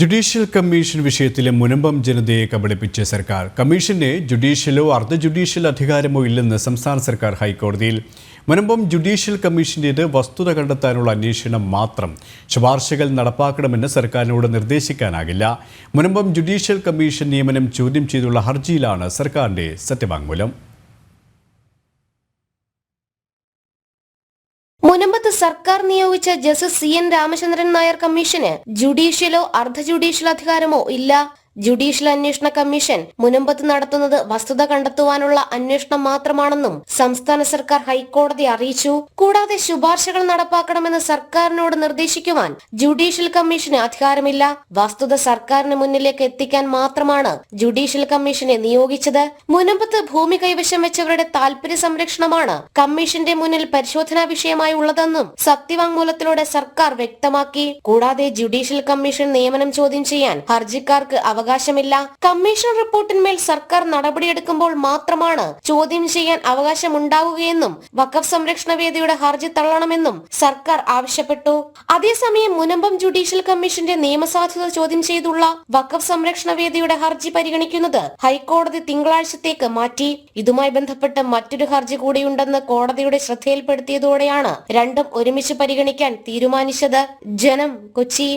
Judicial commission വിഷയത്തിലെ മുനമ്പം ജനതയെ കബളിപ്പിച്ച സർക്കാർ. കമ്മീഷന് ജുഡീഷ്യലോ അർദ്ധ ജുഡീഷ്യൽ അധികാരമോ ഇല്ലെന്ന് സംസ്ഥാന സർക്കാർ ഹൈക്കോടതിയിൽ. മുനമ്പം ജുഡീഷ്യൽ കമ്മീഷന്റേത് വസ്തുത കണ്ടെത്താനുള്ള അന്വേഷണം മാത്രം. ശുപാർശകൾ നടപ്പാക്കണമെന്ന് സർക്കാരിനോട് നിർദ്ദേശിക്കാനാകില്ല. മുനമ്പം ജുഡീഷ്യൽ കമ്മീഷൻ നിയമനം ചോദ്യം ചെയ്തുള്ള ഹർജിയിലാണ് സർക്കാരിന്റെ സത്യവാങ്മൂലം. മുനമ്പത്ത് സർക്കാർ നിയോഗിച്ച justice C N Ramachandran Nair commission ജുഡീഷ്യലോ അർദ്ധ ജുഡീഷ്യൽ അധികാരമോ ഇല്ല. ജുഡീഷ്യൽ അന്വേഷണ കമ്മീഷൻ മുനമ്പത്ത് നടത്തുന്നത് വസ്തുത കണ്ടെത്തുവാനുള്ള അന്വേഷണം മാത്രമാണെന്നും സംസ്ഥാന സർക്കാർ ഹൈക്കോടതി അറിയിച്ചു. കൂടാതെ ശുപാർശകൾ നടപ്പാക്കണമെന്ന് സർക്കാരിനോട് നിർദ്ദേശിക്കുവാൻ ജുഡീഷ്യൽ കമ്മീഷന് അധികാരമില്ല. വസ്തുത സർക്കാരിന് മുന്നിലേക്ക് എത്തിക്കാൻ മാത്രമാണ് ജുഡീഷ്യൽ കമ്മീഷനെ നിയോഗിച്ചത്. മുനമ്പത്ത് ഭൂമി കൈവശം വെച്ചവരുടെ താൽപര്യ സംരക്ഷണമാണ് കമ്മീഷന്റെ മുന്നിൽ പരിശോധനാ വിഷയമായി ഉള്ളതെന്നും സത്യവാങ്മൂലത്തിലൂടെ സർക്കാർ വ്യക്തമാക്കി. കൂടാതെ ജുഡീഷ്യൽ കമ്മീഷൻ നിയമനം ചോദ്യം ചെയ്യാൻ ഹർജിക്കാർക്ക് അവകാശമില്ല. കമ്മീഷൻ റിപ്പോർട്ടിന്മേൽ സർക്കാർ നടപടിയെടുക്കുമ്പോൾ മാത്രമാണ് ചോദ്യം ചെയ്യാൻ അവകാശമുണ്ടാവുകയെന്നും വഖഫ് സംരക്ഷണ വേദിയുടെ ഹർജി തള്ളണമെന്നും സർക്കാർ ആവശ്യപ്പെട്ടു. അതേസമയം മുനമ്പം ജുഡീഷ്യൽ കമ്മീഷന്റെ നിയമസാധുത ചോദ്യം ചെയ്തുള്ള വഖഫ് സംരക്ഷണ വേദിയുടെ ഹർജി പരിഗണിക്കുന്നത് ഹൈക്കോടതി തിങ്കളാഴ്ചത്തേക്ക് മാറ്റി. ഇതുമായി ബന്ധപ്പെട്ട് മറ്റൊരു ഹർജി കൂടിയുണ്ടെന്ന് കോടതിയുടെ ശ്രദ്ധയിൽപ്പെടുത്തിയതോടെയാണ് രണ്ടും ഒരുമിച്ച് പരിഗണിക്കാൻ തീരുമാനിച്ചത്. ജനം കൊച്ചി.